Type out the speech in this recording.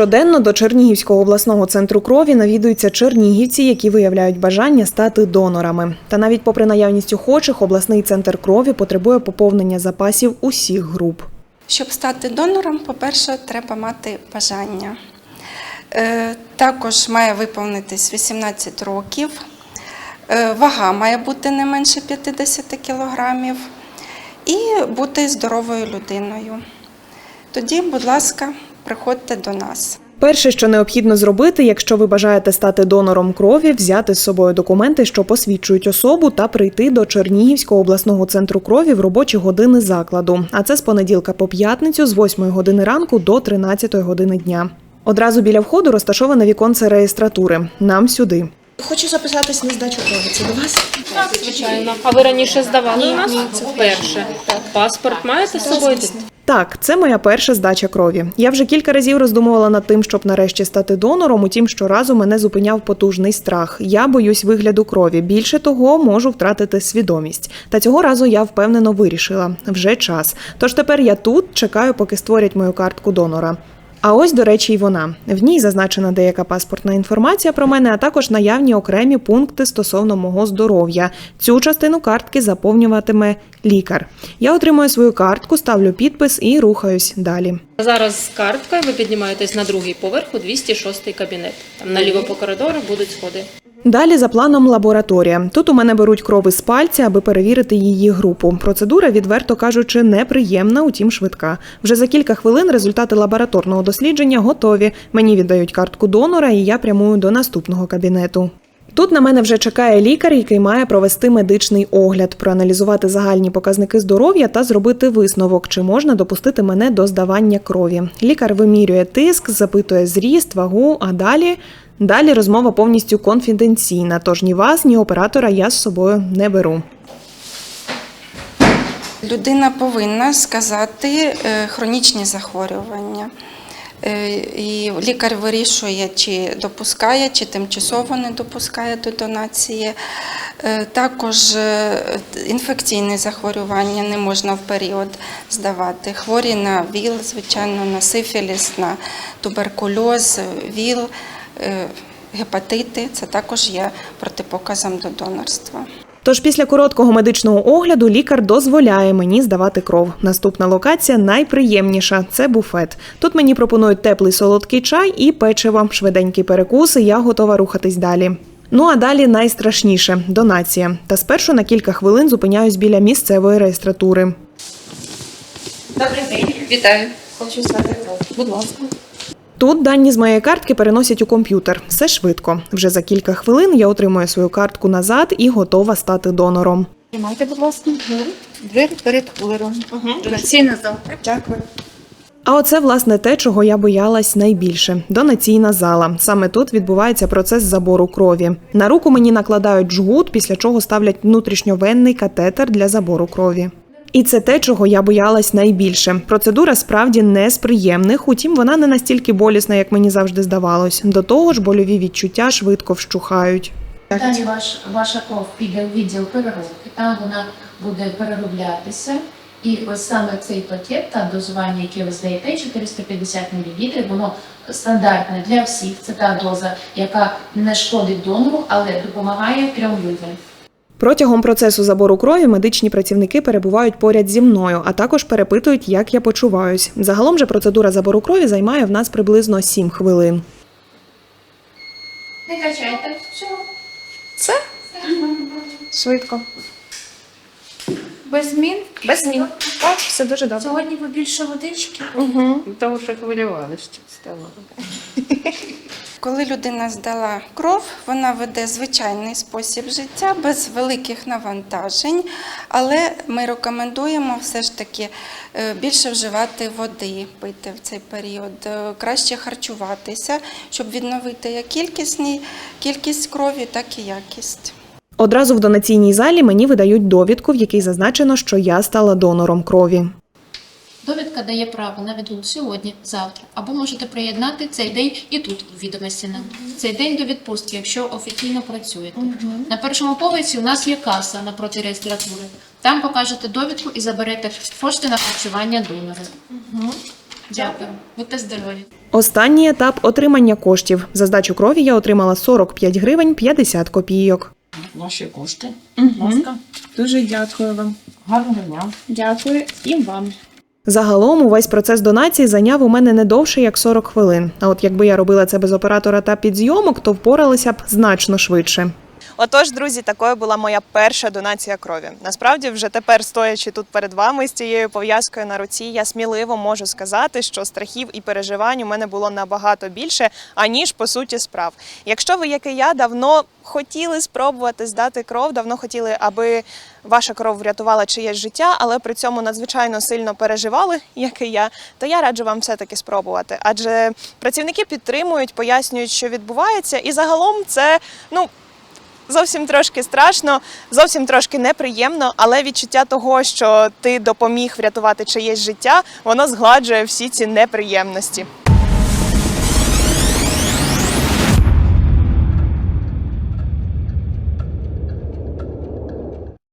Щоденно до Чернігівського обласного центру крові навідуються чернігівці, які виявляють бажання стати донорами. Та навіть попри наявність охочих, обласний центр крові потребує поповнення запасів усіх груп. Щоб стати донором, по-перше, треба мати бажання. Е, Також має виповнитись 18 років, Е, вага має бути не менше 50 кілограмів і бути здоровою людиною. Тоді, будь ласка, приходьте до нас. Перше, що необхідно зробити, якщо ви бажаєте стати донором крові, взяти з собою документи, що посвідчують особу, та прийти до Чернігівського обласного центру крові в робочі години закладу. А це з понеділка по п'ятницю з 8 години ранку до 13 години дня. Одразу біля входу розташоване віконце реєстратури. Нам сюди. Хочу записатись на здачу крові. Це до вас? Так, звичайно. А ви раніше здавали у нас? Це вперше. Паспорт маєте з собою? Так, це моя перша здача крові. Я вже кілька разів роздумувала над тим, щоб нарешті стати донором. Утім, щоразу мене зупиняв потужний страх. Я боюсь вигляду крові. Більше того, можу втратити свідомість. Та цього разу я впевнено вирішила вже час. Тож тепер я тут чекаю, поки створять мою картку донора. А ось, до речі, й вона. В ній зазначена деяка паспортна інформація про мене, а також наявні окремі пункти стосовно мого здоров'я. Цю частину картки заповнюватиме лікар. Я отримую свою картку, ставлю підпис і рухаюсь далі. Зараз з карткою ви піднімаєтесь на другий поверх у 206 кабінет. Там наліво по коридору будуть сходи. Далі за планом лабораторія. Тут у мене беруть крови з пальця, аби перевірити її групу. Процедура, відверто кажучи, неприємна, утім швидка. Вже за кілька хвилин результати лабораторного дослідження готові. Мені віддають картку донора, і я прямую до наступного кабінету. Тут на мене вже чекає лікар, який має провести медичний огляд, проаналізувати загальні показники здоров'я та зробити висновок, чи можна допустити мене до здавання крові. Лікар вимірює тиск, запитує зріст, вагу, а далі. Далі розмова повністю конфіденційна, тож ні вас, ні оператора я з собою не беру. Людина повинна сказати е, хронічні захворювання. Е, І лікар вирішує, чи допускає, чи тимчасово не допускає до донації. Е, Також е, інфекційні захворювання не можна в період здавати. Хворі на ВІЛ, звичайно, на сифіліс, на туберкульоз, ВІЛ, гепатити це також є протипоказом до донорства. Тож після короткого медичного огляду лікар дозволяє мені здавати кров. Наступна локація найприємніша це буфет. Тут мені пропонують теплий солодкий чай і печиво, швиденький перекус, і я готова рухатись далі. Ну а далі найстрашніше донація. Та спершу на кілька хвилин зупиняюсь біля місцевої реєстратури. Добрий день. Вітаю. Хочу здати кров. Будь ласка. Тут дані з моєї картки переносять у комп'ютер. Все швидко. Вже за кілька хвилин я отримую свою картку назад і готова стати донором. Тримайте, будь ласка. Двері перед кулером. Донаційна зал. Дякую. А оце власне те, чого я боялась найбільше донаційна зала. Саме тут відбувається процес забору крові. На руку мені накладають жгут, після чого ставлять внутрішньовенний катетер для забору крові. І це те, чого я боялась найбільше. Процедура справді не з приємних, утім, вона не настільки болісна, як мені завжди здавалось. До того ж, больові відчуття швидко вщухають. Далі ваш, ваша кров піде в відділ переробки, там вона буде перероблятися. І ось саме цей пакет та дозування, яке ви здаєте, 450 мл, воно стандартне для всіх. Це та доза, яка не шкодить донору, але допомагає трьом людям. Протягом процесу забору крові медичні працівники перебувають поряд зі мною, а також перепитують, як я почуваюсь. Загалом же процедура забору крові займає в нас приблизно 7 хвилин. Не качайте. Все. Це? Швидко. Без змін? Без змін. Так, все дуже добре. Сьогодні побільше водички. Угу. Тому що хвилювалася стало. Коли людина здала кров, вона веде звичайний спосіб життя без великих навантажень, але ми рекомендуємо все ж таки е, більше вживати води, пити в цей період, е, краще харчуватися, щоб відновити як кількісні, кількість крові, так і якість. Одразу в донаційній залі мені видають довідку, в якій зазначено, що я стала донором крові. Довідка дає право на відгул сьогодні, завтра, або можете приєднати цей день і тут у відомості нам. Цей день до відпустки, якщо офіційно працюєте. На першому поверсі у нас є каса напроти реєстратури. Там покажете довідку і заберете кошти на харчування донора. Дякую. Будьте здорові. Останній етап отримання коштів. За здачу крові я отримала 45 гривень 50 копійок. Ваші кошти. Будь ласка. Дуже дякую вам. Гарного дня. Дякую і вам. Загалом увесь процес донації зайняв у мене не довше як 40 хвилин. А от якби я робила це без оператора та підзйомок, то впоралася б значно швидше. Отож, друзі, такою була моя перша донація крові. Насправді, вже тепер, стоячи тут перед вами з цією пов'язкою на руці, я сміливо можу сказати, що страхів і переживань у мене було набагато більше, аніж по суті справ. Якщо ви, як і я, давно хотіли спробувати здати кров, давно хотіли, аби ваша кров врятувала чиєсь життя, але при цьому надзвичайно сильно переживали, як і я, то я раджу вам все-таки спробувати. Адже працівники підтримують, пояснюють, що відбувається, і загалом це ну зовсім трошки страшно, зовсім трошки неприємно, але відчуття того, що ти допоміг врятувати чиєсь життя, воно згладжує всі ці неприємності.